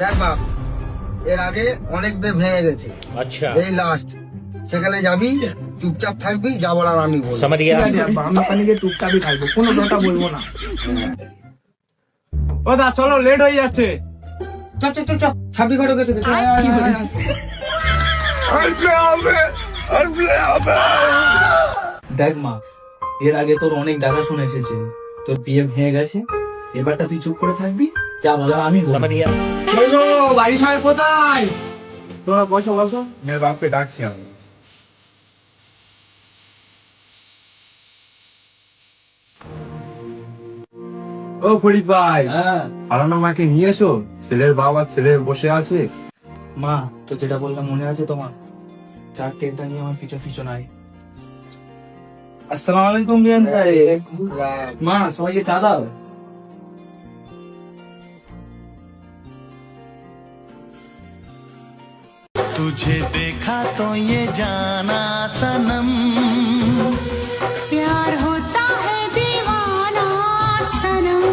দেখ বাপ এর আগে অনেক বে ভেঙে গেছে अच्छा এই লাস্ট সেখানে যাবি চুপচাপ থাকবি যা বলার আমি বলবো समझ ঠিক गया আছে আব্বা, আমি ওখানে গিয়ে টুকটাকই থাকবো কোনো কথা বলবো না ও দা চলো লেট হয়ে যাচ্ছে চ চ চ চ ছাবি ঘরে গেছে চ, আয়, আয়, আয়, আয়। দেখ মা এর আগে তোর অনেক দেখাশোনা এসেছে তোর বিয়ে ভেঙে গেছে এবারটা তুই চুপ করে থাকবি যা বলার আমি বলবো। समझ गया বলো বাড়ি সবাই কোথায়? তোমরা বসো বসো। মেয়ের বাপকে ডাকছি আমি। ও ফরিদ ভাই হ্যাঁ। আলানা মাকে নিয়ে এসো। ছেলের বাবা ছেলে বসে আছে। মা তো যেটা বললাম মনে আছে তোমার? চার টেনটা নিয়ে আমার পিছন পিছন আয়। আসসালামু আলাইকুম বিয়ান ভাই। মা সবাইকে চা দাও। तुझे देखा तो ये जाना सनम प्यार होता है दीवाना सनम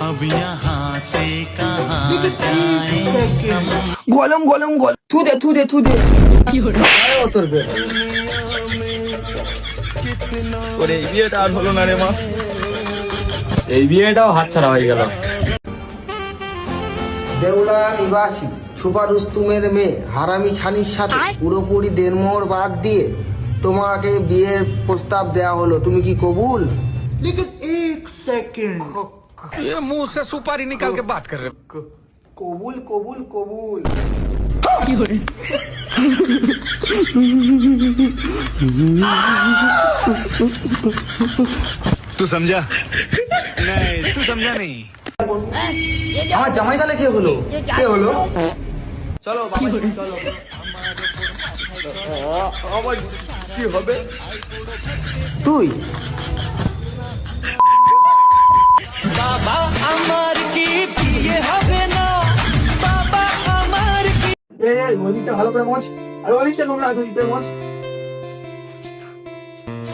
अब यहाँ से कहाँ जाए हम গলম গলম গল থু দে থু দে থু দে আরে ও তোর বে তোর এই বিয়েটা আর হলো না রে মা এই বিয়েটাও হাতছাড়া হয়ে গেল দেউলা নিবাসী সুপা রুস্তুমের মেয়ে হারামি ছানির সাথে পুরোপুরি দেড়মোহর বাদ দিয়ে তোমাকে বিয়ের প্রস্তাব দেয়া হলো তুমি কি কবুল কবুল কবুল কবুল तू समझा नहीं तू समझा नहीं আমার জামাই তাহলে কে হলো কে হলো চলো কি হবে? তুই? বাবা আমার কি বিয়ে হবে না? বাবা আমার কি ভালো করে মোছ। আর অনেকটা নোংরা আছে ওদিকটা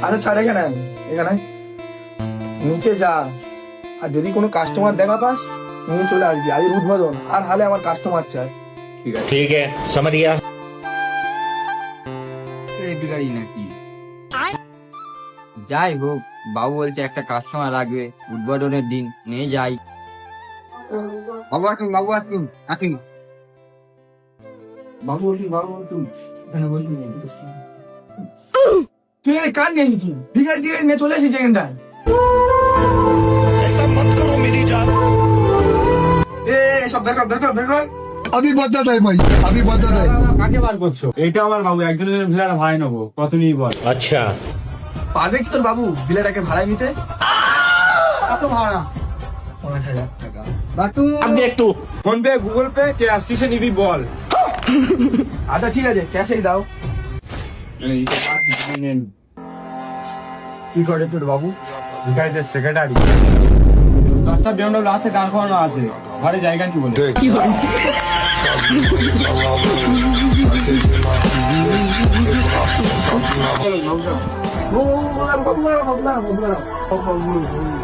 আচ্ছা ছাড় এখানে। এখানে। নিচে যা। আর যদি কোনো কাস্টমার দেখা পাস নিয়ে চলে আসবি। আজ উদ্বোধন। আর হালে আমার কাস্টমার চায় চাই ठीक है समझ गया বিগাড়ি নাকি যাই হোক বাবু বলছে একটা কাস্টমার লাগবে উদ্বোধনের দিন নিয়ে যাই বাবু আসুন বাবু আসুন আসুন বাবু বলছি বাবু বলছি এখানে বলবি না। তুই এখানে কান নিয়ে এসেছিস ঠিক আছে ঠিক আছে নিয়ে চলে এসেছিস এখানটায় ऐसा मत करो मेरी जान এ এ, সব বের কর বের কর বের কর আমি বদলা দেয় ভাই আমি বদলা দেয়। কাকে বার করছ? এটা আমার বাবু একজনের ভিলার ভাই নেব কত নিয়ে বল। আচ্ছা। পা কি তোর বাবু ভিলাটাকে ভাড়ায় নিতে? কত ভাড়া? পনেরো হাজার টাকা। একটু। গুগল পে বল। আচ্ছা ঠিক আছে ক্যাশেই দাও। কি করে তোর আছে। ঘরে জায়গা কি বলে? কি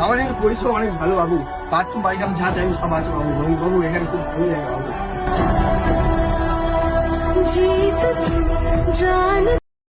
আমার এখানে পরিষেবা অনেক ভালো বাবু। বাথরুম বাইকাম যা চাই সব আছে বাবু। বাবু এখানে খুব ভালো জায়গা বাবু।